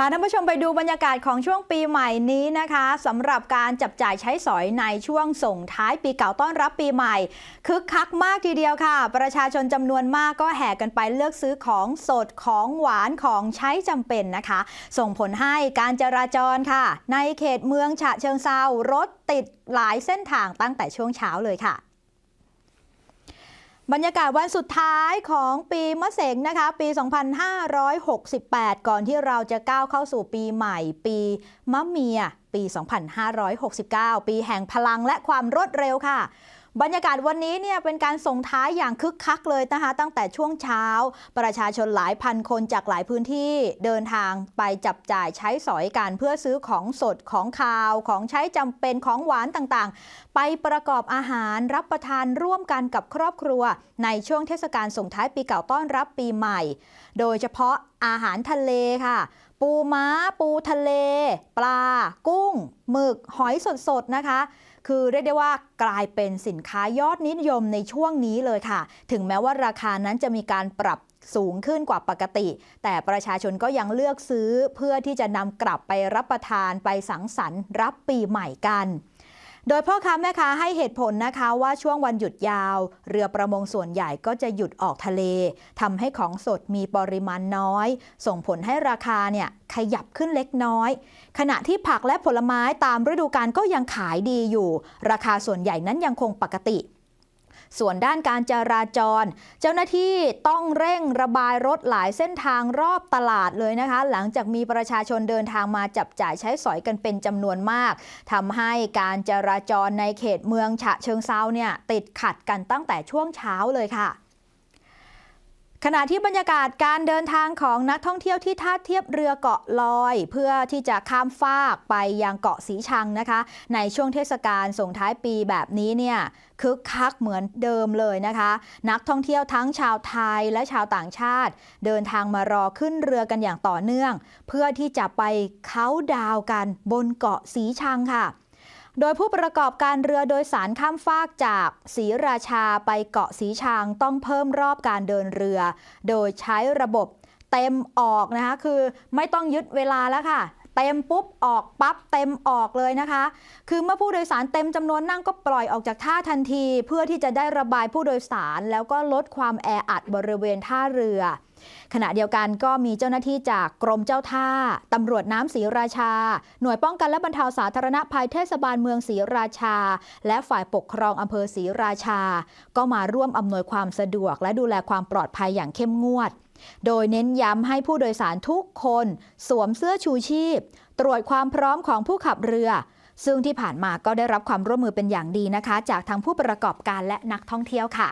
พาท่านผู้ชมไปดูบรรยากาศของช่วงปีใหม่นี้นะคะสำหรับการจับจ่ายใช้สอยในช่วงส่งท้ายปีเก่าต้อนรับปีใหม่ คึกคักมากทีเดียวค่ะ ประชาชนจำนวนมากก็แห่กันไปเลือกซื้อของสดของหวานของใช้จำเป็นนะคะ ส่งผลให้การจราจรค่ะ ในเขตเมืองฉะเชิงเซารถติดหลายเส้นทางตั้งแต่ช่วงเช้าเลยค่ะ บรรยากาศวันสุดท้ายของปีมะเสงนะคะ ปี 2568 ก่อนที่เราจะก้าวเข้าสู่ปีใหม่ ปีมะเมีย ปี 2569 ปีแห่งพลังและความรวดเร็วค่ะ บรรยากาศวันนี้เนี่ยเป็นการส่งท้ายอย่างคึกคักเลยนะคะตั้งแต่ช่วงเช้า ประชาชนหลายพันคนจากหลายพื้นที่เดินทางไปจับจ่ายใช้สอยกันเพื่อซื้อของสดของคาวของใช้จำเป็นของหวานต่างๆ ไปประกอบอาหารรับประทานร่วมกันกับครอบครัว ในช่วงเทศกาลส่งท้ายปีเก่าต้อนรับปีใหม่ โดยเฉพาะอาหารทะเลค่ะ ปูม้า ปูทะเล ปลา กุ้ง หมึก หอยสดๆ นะคะ คือเรียกได้ว่ากลายเป็นสินค้ายอดนิยมในช่วงนี้เลยค่ะ ถึงแม้ว่าราคานั้นจะมีการปรับสูงขึ้นกว่าปกติ แต่ประชาชนก็ยังเลือกซื้อเพื่อที่จะนำกลับไปรับประทานไปสังสรรค์รับปีใหม่กัน โดยพ่อค้าแม่ค้าให้เหตุผลนะคะว่าช่วงวันหยุดยาว เรือประมงส่วนใหญ่ก็จะหยุดออกทะเลทำให้ของสดมีปริมาณน้อย ส่งผลให้ราคาเนี่ยขยับขึ้นเล็กน้อย ขณะที่ผักและผลไม้ตามฤดูกาลก็ยังขายดีอยู่ ราคาส่วนใหญ่นั้นยังคงปกติ ส่วนด้านการจราจร เจ้าหน้าที่ต้องเร่งระบายรถหลายเส้นทางรอบตลาดเลยนะคะ หลังจากมีประชาชนเดินทางมาจับจ่ายใช้สอยกันเป็นจำนวนมากทำให้การจราจรในเขตเมืองฉะเชิงเซาเนี่ยติดขัดกันตั้งแต่ช่วงเช้าเลยค่ะ ขณะที่บรรยากาศการเดินทางของนักท่องเที่ยวที่ท่าเทียบเรือเกาะลอย เพื่อที่จะข้ามฟากไปยังเกาะสีชังนะคะ ในช่วงเทศกาลส่งท้ายปีแบบนี้เนี่ยคึกคักเหมือนเดิมเลยนะคะ นักท่องเที่ยวทั้งชาวไทยและชาวต่างชาติ เดินทางมารอขึ้นเรือกันอย่างต่อเนื่อง เพื่อที่จะไปเขาดาวกันบนเกาะสีชังค่ะ โดยผู้ประกอบการเรือโดยสารข้ามฟากจากศรีราชาไปเกาะสีชังต้องเพิ่มรอบการเดินเรือ โดยใช้ระบบเต็มออกนะคะ คือไม่ต้องยึดเวลาแล้วค่ะ เต็มปุ๊บออกปั๊บเต็มออกเลยนะคะ คือเมื่อผู้โดยสารเต็มจำนวนนั่งก็ปล่อยออกจากท่าทันที เพื่อที่จะได้ระบายผู้โดยสาร แล้วก็ลดความแออัดบริเวณท่าเรือ ขณะเดียวกันก็มีเจ้าหน้าที่จากกรมเจ้าท่าตำรวจน้ำศรีราชา หน่วยป้องกันและบรรเทาสาธารณภัยเทศบาลเมืองศรีราชา และฝ่ายปกครองอำเภอศรีราชา ก็มาร่วมอำนวยความสะดวกและดูแลความปลอดภัยอย่างเข้มงวด โดยเน้นย้ำให้ผู้โดยสารทุกคน สวมเสื้อชูชีพ ตรวจความพร้อมของผู้ขับเรือ ซึ่งที่ผ่านมาก็ได้รับความร่วมมือเป็นอย่างดีนะคะ จากทั้งผู้ประกอบการและนักท่องเที่ยวค่ะ